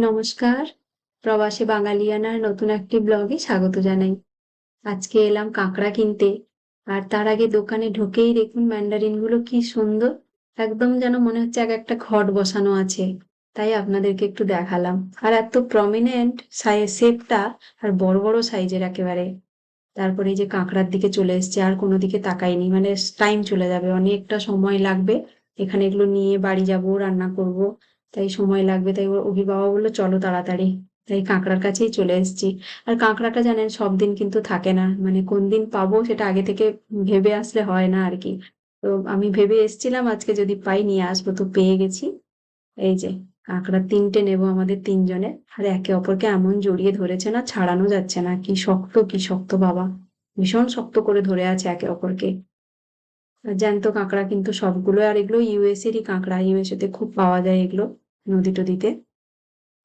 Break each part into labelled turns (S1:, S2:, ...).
S1: নমস্কার। প্রবাসী বাঙালিয়ানার নতুন একটি ব্লগে স্বাগত জানাই। আজকে এলাম কাঁকড়া কিনতে। আর তার আগে দোকানে ঢুকেই দেখুন ম্যান্ডারিনগুলো কি সুন্দর। একদম যেন মনে হচ্ছে এক একটা ঘট বসানো আছে। তাই আপনাদেরকে একটু দেখালাম। আর এত প্রমিনেন্ট শেপটা আর বড় বড় সাইজের একেবারে। তারপরে এই যে কাঁকড়ার দিকে চলে এসছে, আর কোনো দিকে তাকাইনি মানে টাইম চলে যাবে, অনেকটা সময় লাগবে। এখানে এগুলো নিয়ে বাড়ি যাব, রান্না করব। তাই সময় লাগবে, তাই ওর অভি বাবা বলল, চলো তাড়াতাড়ি। তাই কাঁকড়ার কাছেই চলে এসেছি। আর কাঁকড়াটা জানেন, সব দিন কিন্তু থাকে না। মানে কোন দিন পাবো সেটা আগে থেকে ভেবে আসলে হয় না আর কি। তো আমি ভেবে এসেছিলাম, আজকে যদি পাই নিয়ে আসব। তো পেয়ে গেছি। এই যে কাঁকড়া তিনটে নেব আমাদের তিনজনের আর একে অপরকে এমন জড়িয়ে ধরেছে না, ছাড়ানো যাচ্ছে না। কি শক্ত কি শক্ত বাবা। ভীষণ শক্ত করে ধরে আছে একে অপরকে। জ্যান্ত কাঁকড়া কিন্তু সবগুলো, আর এগুলো ইউএস এরই কাঁকড়া। ইউএসএ তে খুব পাওয়া যায় এগুলো। নদী টদিতে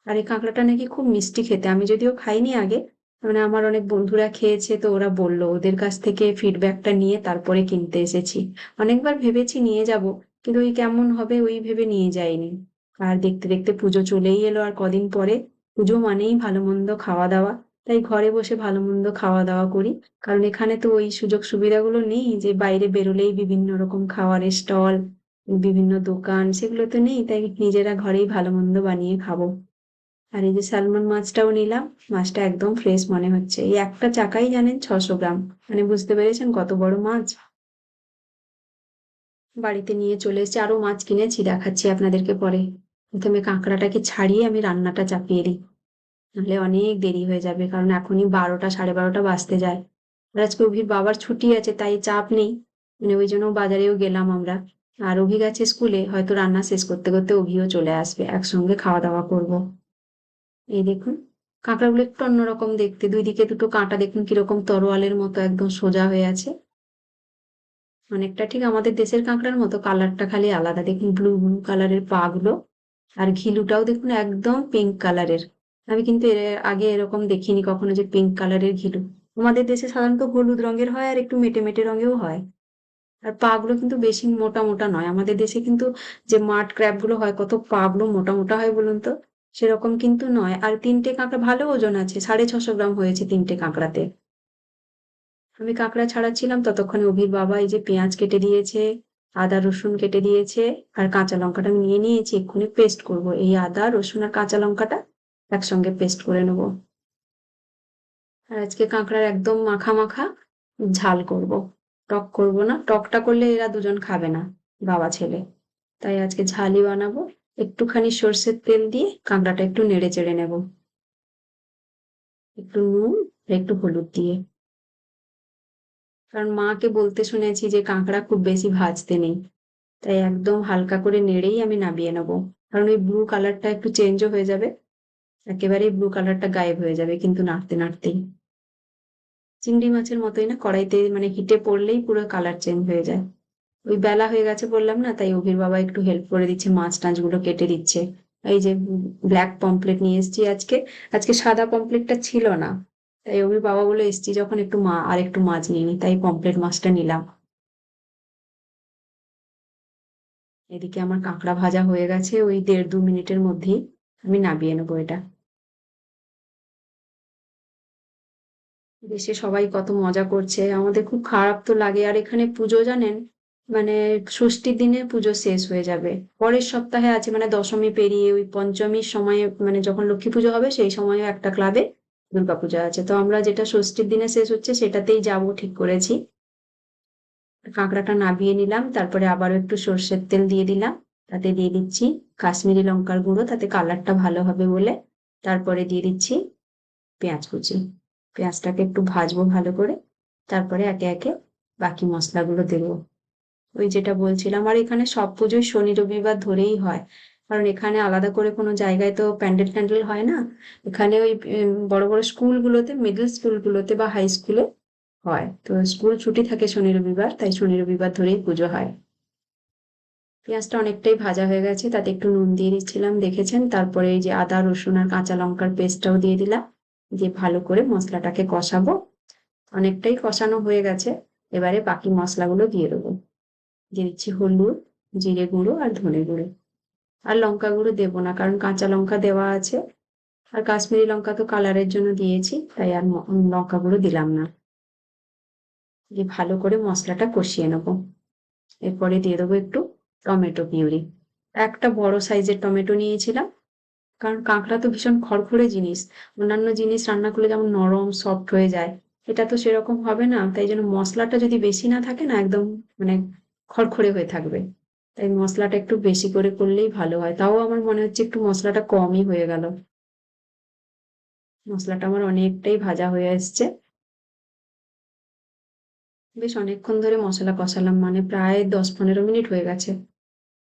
S1: আর এই কাঁকড়াটা নাকি খুব মিষ্টি খেতে। আমি যদিও খাইনি আগে মানে আমার অনেক বন্ধুরা খেয়েছে তো ওরা বলল, ওদের কাছ থেকে ফিডব্যাকটা নিয়ে তারপরে কিনতে এসেছি। অনেকবার ভেবেছি নিয়ে যাব, কিন্তু ওই কেমন হবে ওই ভেবে নিয়ে যাইনি। আর দেখতে দেখতে পুজো চলেই এলো আর কদিন পরে। পুজো মানেই ভালো মন্দ খাওয়া দাওয়া তাই ঘরে বসে ভালো মন্দ খাওয়া দাওয়া করি। কারণ এখানে তো ওই সুযোগ সুবিধাগুলো নেই যে বাইরে বেরোলেই বিভিন্ন রকম খাবারের স্টল বিভিন্ন দোকান, সেগুলো তো নেই, তাই নিজেরা ঘরেই ভালো মন্দ বানিয়ে খাব। আর এই যে স্যালমন মাছটাও নিলাম, মাছটা একদম ফ্রেশ মনে হচ্ছে। এই একটা চাকাই জানেন ছশো গ্রাম। মানে বুঝতে পেরেছেন কত বড় মাছ? বাড়িতে নিয়ে চলে এসেছি আরও মাছ কিনেছি, দেখাচ্ছি আপনাদেরকে পরে। প্রথমে কাঁকড়াটাকে ছাড়িয়ে আমি রান্নাটা চাপিয়ে দিই। নাহলে অনেক দেরি হয়ে যাবে, কারণ এখনই বারোটা, সাড়ে বারোটা বাজতে যায়। আজকে অভির বাবার ছুটি আছে, তাই চাপ নেই। মানে ওই জন্য বাজারেও গেলাম আমরা। আর অভি গেছে স্কুলে, হয়তো রান্না শেষ করতে করতে অভিও চলে আসবে, একসঙ্গে খাওয়া দাওয়া করব। এই দেখুন, কাঁকড়াগুলো একটু অন্যরকম দেখতে। দুই দিকে দুটো কাঁটা, দেখুন কীরকম তরোয়ালের মতো একদম সোজা হয়ে আছে। অনেকটা ঠিক আমাদের দেশের কাঁকড়ার মতো, কালারটা খালি আলাদা। দেখুন ব্লু ব্লু কালারের পা গুলো আর ঘিলুটাও দেখুন একদম পিঙ্ক কালারের আমি কিন্তু এর আগে এরকম দেখিনি কখনো যে পিঙ্ক কালারের ঘিলু। আমাদের দেশে সাধারণত হলুদ রঙের হয় আর একটু মেটে মেটে রঙেও হয়। আর পা গুলো কিন্তু বেশি মোটা মোটা নয়। আমাদের দেশে কিন্তু যে মাঠ ক্র্যাবগুলো হয়, কত পা গুলো মোটা মোটা হয় বলুন তো? সেরকম কিন্তু নয়। আর তিনটে কাঁকড়া, ভালো ওজন আছে, সাড়ে ছশো গ্রাম হয়েছে তিনটে কাঁকড়াতে। আমি কাঁকড়া ছাড়াচ্ছিলাম, ততক্ষণে অভির বাবা এই যে পেঁয়াজ কেটে দিয়েছে, আদা, রসুন কেটে দিয়েছে, আর কাঁচা লঙ্কাটা নিয়ে নিয়েছি, এক্ষুনি পেস্ট করব। এই আদা, রসুন আর কাঁচা লঙ্কাটা একসঙ্গে পেস্ট করে নেব। আর আজকে কাঁকড়ার একদম মাখা মাখা ঝাল করব। টক করব না। টকটা করলে এরা দুজন খাবে না, বাবা, ছেলে। তাই আজকে ঝালি বানাবো। একটুখানি সর্ষের তেল দিয়ে কাঁকড়াটা একটু নেড়ে চেড়ে নেব। একটু নুন একটু হলুদ দিয়ে। কারণ মাকে বলতে শুনেছি যে কাঁকড়া খুব বেশি ভাজতে নেই। তাই একদম হালকা করে নেড়েই আমি নামিয়ে নেব। কারণ ওই ব্লু কালারটা একটু চেঞ্জও হয়ে যাবে। একেবারেই ব্লু কালারটা গায়েব হয়ে যাবে কিন্তু নাড়তে, নাড়তেই। চিংড়ি মাছের মতোই না, কড়াইতে মানে হিটে পড়লেই পুরো কালার চেঞ্জ হয়ে যায়। ওই বেলা হয়ে গেছে বললাম না, তাই অভির বাবা একটু হেল্প করে দিচ্ছে, মাছ টাছগুলো কেটে দিচ্ছে। এই যে ব্ল্যাক পমপ্লেট নিয়ে এসছি আজকে আজকে সাদা পমপ্লেটটা ছিল না। তাই অভির বাবা বলে, এসেছি যখন একটু মা, আর একটু মাছ নিয়ে নি। তাই পমপ্লেট মাছটা নিলাম। এদিকে আমার কাঁকড়া ভাজা হয়ে গেছে, ওই দেড় দু মিনিটের মধ্যেই আমি নামিয়ে নেব এটা। দেশে সবাই কত মজা করছে। আমাদের খুব খারাপ তো লাগে। আর এখানে পুজো জানেন? মানে ষষ্ঠীর দিনে পুজো শেষ হয়ে যাবে। পরের সপ্তাহে আছে মানে দশমী পেরিয়ে ওই পঞ্চমীর সময়ে মানে যখন লক্ষ্মী পুজো হবে সেই সময়ও একটা ক্লাবে দুর্গাপূজা আছে। তো আমরা যেটা ষষ্ঠীর দিনে শেষ হচ্ছে সেটাতেই যাব, ঠিক করেছি। কাঁকড়াটা নাবিয়ে নিলাম, তারপরে আবারও একটু সর্ষের তেল দিয়ে দিলাম, তাতে দিয়ে দিচ্ছি কাশ্মীরি লঙ্কার গুঁড়ো, তাতে কালারটা ভালো হবে বলে। তারপরে দিয়ে দিচ্ছি পেঁয়াজ কুচি। পেঁয়াজটাকে একটু ভাজবো ভালো করে। তারপরে একে একে বাকি মশলাগুলো দেবো। ওই যেটা বলছিলাম, আর এখানে সব পুজোই শনি, রবিবার ধরেই হয়। কারণ এখানে আলাদা করে কোনো জায়গায় তো প্যান্ডেল ট্যান্ডেল হয় না। এখানে ওই বড় বড় স্কুলগুলোতে মিডল স্কুলগুলোতে বা হাই স্কুলে হয়। তো স্কুল ছুটি থাকে শনি, রবিবার, তাই শনি, রবিবার ধরেই পুজো হয়। পেঁয়াজটা অনেকটাই ভাজা হয়ে গেছে, তাতে একটু নুন দিয়ে দিচ্ছিলাম, দেখেছেন? তারপরে এই যে আদা, রসুন আর কাঁচা লঙ্কার পেস্টটাও দিয়ে দিলাম। দিয়ে ভালো করে মশলাটাকে কষাবো। অনেকটাই কষানো হয়ে গেছে। এবারে বাকি মশলাগুলো দিয়ে দেবো। দিয়ে দিচ্ছি হলুদ, জিরে গুঁড়ো আর ধনে গুঁড়ো। আর লঙ্কা গুঁড়ো দেবো না, কারণ কাঁচা লঙ্কা দেওয়া আছে। আর কাশ্মীরি লঙ্কা তো কালারের জন্য দিয়েছি, তাই আর লঙ্কা গুঁড়ো দিলাম না। দিয়ে ভালো করে মশলাটা কষিয়ে নেব। এরপরে দিয়ে দেবো একটু টমেটো পিউরি। একটা বড় সাইজের টমেটো নিয়েছিলাম। কারণ কাঁকড়া তো ভীষণ খড়খড়ে জিনিস। অন্যান্য জিনিস রান্না করলে যেমন নরম সফট হয়ে যায়, এটা তো সেরকম হবে না। তাই জন্য মশলাটা যদি বেশি না থাকে না, একদম মানে খড়খড়ে হয়ে থাকবে। তাই মশলাটা একটু বেশি করে করলেই ভালো হয়। তাও আমার মনে হচ্ছে একটু মশলাটা কমই হয়ে গেল। মশলাটা আমার অনেকটাই ভাজা হয়ে এসছে বেশ অনেকক্ষণ ধরে মশলা কষালাম মানে প্রায় দশ পনেরো মিনিট হয়ে গেছে।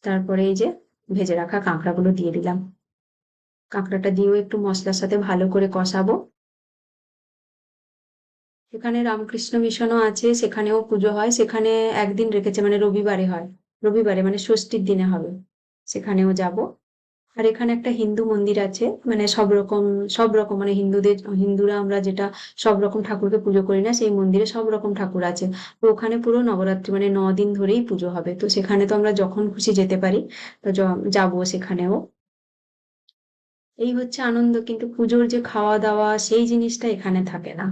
S1: তারপরে এই যে ভেজে রাখা কাঁকড়াগুলো দিয়ে দিলাম। কাঁকড়াটা দিয়েও একটু মশলার সাথে ভালো করে কষাবো। এখানে রামকৃষ্ণ মিশনও আছে, সেখানেও পুজো হয়। সেখানে একদিন রেখেছে মানে রবিবারে হয়। রবিবারে মানে ষষ্ঠীর দিনে হবে। সেখানেও যাব। আর এখানে একটা হিন্দু মন্দির আছে মানে সব রকম সব রকম মানে হিন্দুদের, হিন্দুরা আমরা যেটা সব রকম ঠাকুরকে পুজো করি না, সেই মন্দিরে সব রকম ঠাকুর আছে। তো ওখানে পুরো নবরাত্রি মানে ন দিন ধরেই পুজো হবে। তো সেখানে তো আমরা যখন খুশি যেতে পারি, তো যাব সেখানেও। এই হচ্ছে আনন্দ, কিন্তু পুজোর যে খাওয়া দাওয়া সেই জিনিসটা এখানে থাকে না।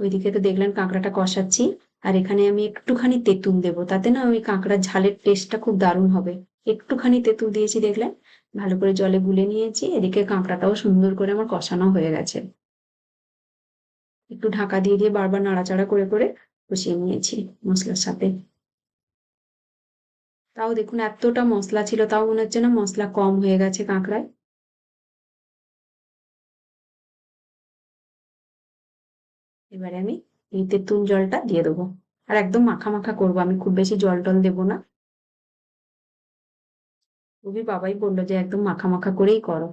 S1: ওইদিকে তো দেখলেন কাঁকড়াটা কষাচ্ছি, আর এখানে আমি একটুখানি তেঁতুল দেবো। তাতে না ওই কাঁকড়ার ঝালের টেস্টটা খুব দারুণ হবে। একটুখানি তেঁতুল দিয়েছি দেখলেন, ভালো করে জলে গুলে নিয়েছি, এদিকে কাঁকড়াটাও সুন্দর করে আমার কষানো হয়ে গেছে। একটু ঢাকা দিয়ে দিয়ে বারবার নাড়াচাড়া করে করে কষিয়ে নিয়েছি মশলার সাথে। তাও দেখুন এতটা মশলা ছিল, তাও মনে হচ্ছে না মশলা কম হয়ে গেছে কাঁকড়ায়। এবারে আমি এই তেঁতুল জলটা দিয়ে দেবো। আর একদম মাখা মাখা করব, আমি খুব বেশি জল টল দেবো না। রবি বাবাই বলল যে একদম মাখা মাখা করেই করো।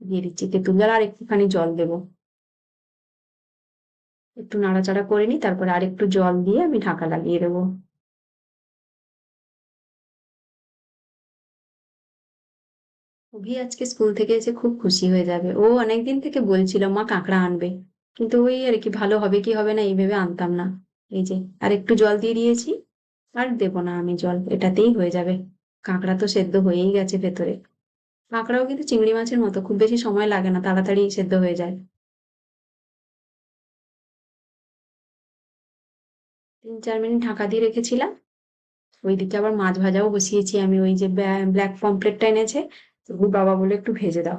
S1: দিয়ে দিচ্ছি তেঁতুল জল, আর একটুখানি জল দেবো। একটু নাড়াচাড়া করে নিই, তারপরে আর একটু জল দিয়ে আমি ঢাকা লাগিয়ে দেবো। অভি আজকে স্কুল থেকে এসে খুব খুশি হয়ে যাবে। ও অনেকদিন থেকে বলছিল, মা কাঁকড়া আনবে। কিন্তু ওই আর কি, ভালো হবে কি হবে না, এই ভেবে আনতাম না। এই যে, আর একটু জল দিয়ে দিয়েছি, আর দেবো না আমি জল, এটাতেই হয়ে যাবে। কাঁকড়া তো সেদ্ধ হয়েই গেছে ভেতরে। কাঁকড়াও কিন্তু চিংড়ি মাছের মতো, খুব বেশি সময় লাগে না, তাড়াতাড়ি সেদ্ধ হয়ে যায়। তিন চার মিনিট ঢাকা দিয়ে রেখেছিলাম। ওইদিকে আবার মাছ ভাজাও বসিয়েছি আমি, ওই যে ব্ল্যাক পমপ্লেটটা এনেছে তো ওর বাবা বলে একটু ভেজে দাও।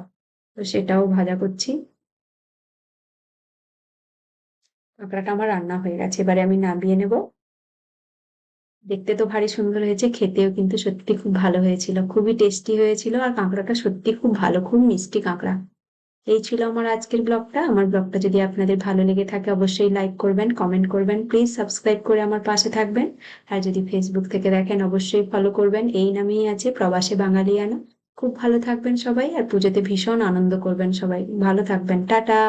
S1: তো সেটাও ভাজা করছি। কাঁকড়াটা আমার রান্না হয়ে গেছে। এবারে আমি নামিয়ে নেব। দেখতে তো ভারী সুন্দর হয়েছে, খেতেও কিন্তু সত্যি খুব ভালো হয়েছিল। খুবই টেস্টি হয়েছিল আর কাঁকড়াটা সত্যি খুব ভালো, খুব মিষ্টি কাঁকড়া। এই ছিল আমার আজকের ব্লগটা। আমার ব্লগটা যদি আপনাদের ভালো লেগে থাকে, অবশ্যই লাইক করবেন, কমেন্ট করবেন, প্লিজ সাবস্ক্রাইব করে আমার পাশে থাকবেন। আর যদি ফেসবুক থেকে দেখেন, অবশ্যই ফলো করবেন। এই নামেই আছে প্রবাসে বাঙালি বাঙালিয়ানা। খুব ভালো থাকবেন সবাই আর পুজোতে ভীষণ আনন্দ করবেন সবাই। ভালো থাকবেন। টাটা!